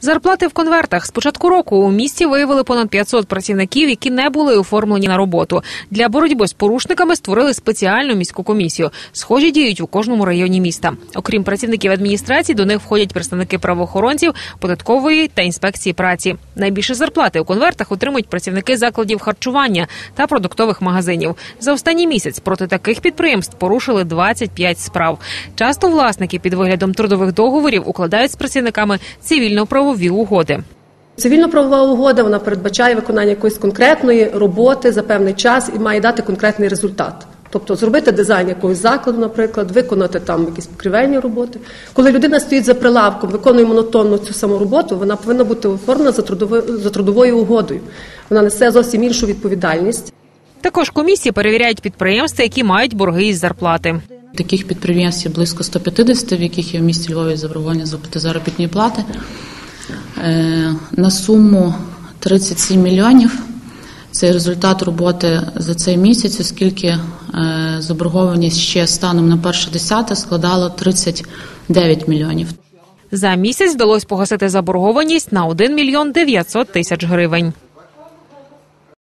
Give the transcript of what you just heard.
Зарплати в конвертах з початку року у місті виявили понад 500 працівників, які не були оформлені на роботу. Для боротьби з порушниками створили спеціальну міську комісію. Схожі діють у кожному районі міста. Окрім працівників адміністрації, до них входять представники правоохоронців, податкової та інспекції праці. Найбільше зарплати у конвертах отримують працівники закладів харчування та продуктових магазинів. За останній місяць проти таких підприємств порушили 25 справ. Часто власники під виглядом трудових договорів укладають з працівниками цивільно-правові угоди. Цивільно-правова угода вона передбачає виконання якоїсь конкретної роботи за певний час і має дати конкретний результат. Тобто зробити дизайн якогось закладу, наприклад, виконати там якісь покривельні роботи. Коли людина стоїть за прилавком, виконує монотонно цю саму роботу, вона повинна бути оформлена за трудовою за трудовою угодою. Вона несе зовсім іншу відповідальність. Також комісії перевіряють підприємства, які мають борги із зарплати. Таких підприємств є близько 150, в яких є в місті Львові заборговані заплати заробітної плати на суму 37 мільйонів. Це результат роботи за цей місяць, оскільки е, заборгованість ще станом на перше десяте складала 39 мільйонів. За місяць вдалося погасити заборгованість на 1 мільйон 900 тисяч гривень.